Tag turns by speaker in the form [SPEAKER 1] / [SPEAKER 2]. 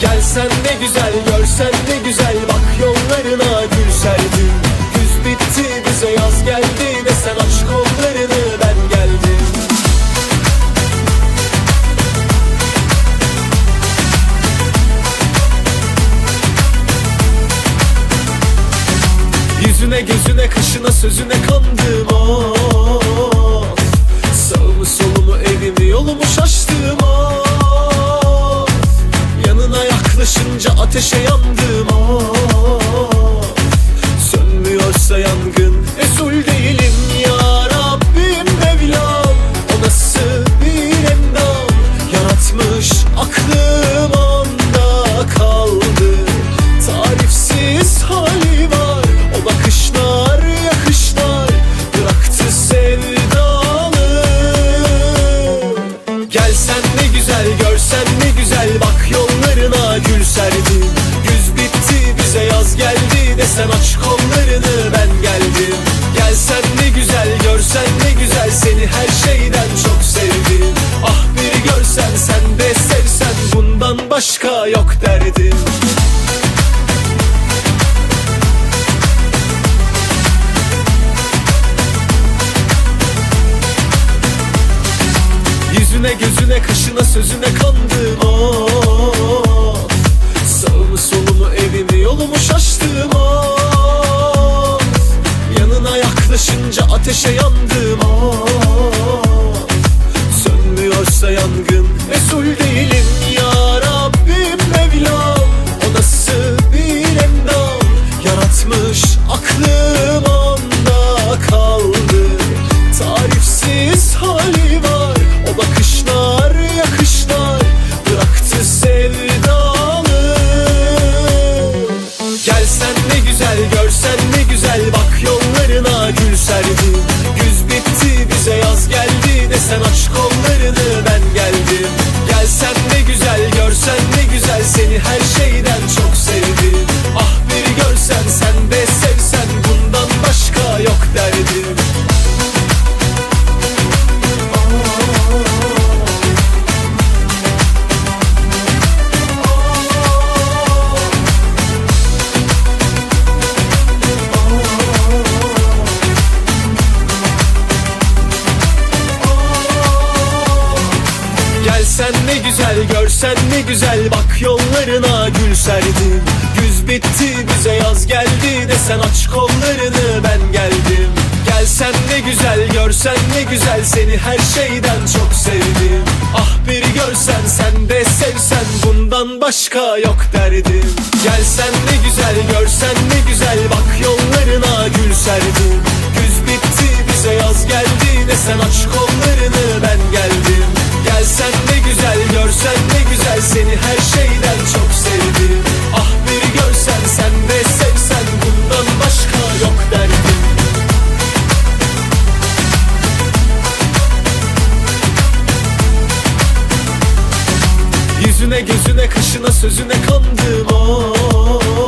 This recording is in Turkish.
[SPEAKER 1] Gelsen ne güzel görsen ne güzel. Bak yollarına gül serdim Güz bitti bize yaz geldi Ve sen aç kollarını ben geldim. Yüzüne gözüne kaşına sözüne kandım. Oh. Sağımı solumu evimi yolumu şaştım ateşe yandım başka yok derdim Yüzüne gözüne kaşına sözüne kandım oh. Sağımı solumu evimi yolumu şaştım oh. Yanına yaklaşınca ateşe yandım oh. Serdim Güz bitti bize yaz geldi Desen aç kollarını ben geldim. Gelsen ne güzel görsen ne güzel Seni her Gelsen ne güzel görsen ne güzel. Bak yollarına gül serdim. Güz bitti bize yaz geldi Desen aç kollarını ben geldim. Gelsen ne güzel görsen ne güzel. Seni her şeyden çok sevdim. Ah bir görsen sen de sevsen Bundan başka yok derdim. Gelsen ne güzel görsen ne güzel. Bak yollarına gül serdim. Güz bitti bize yaz geldi Desen aç kollarını Yüzüne gözüne kaşına sözüne kandım oh.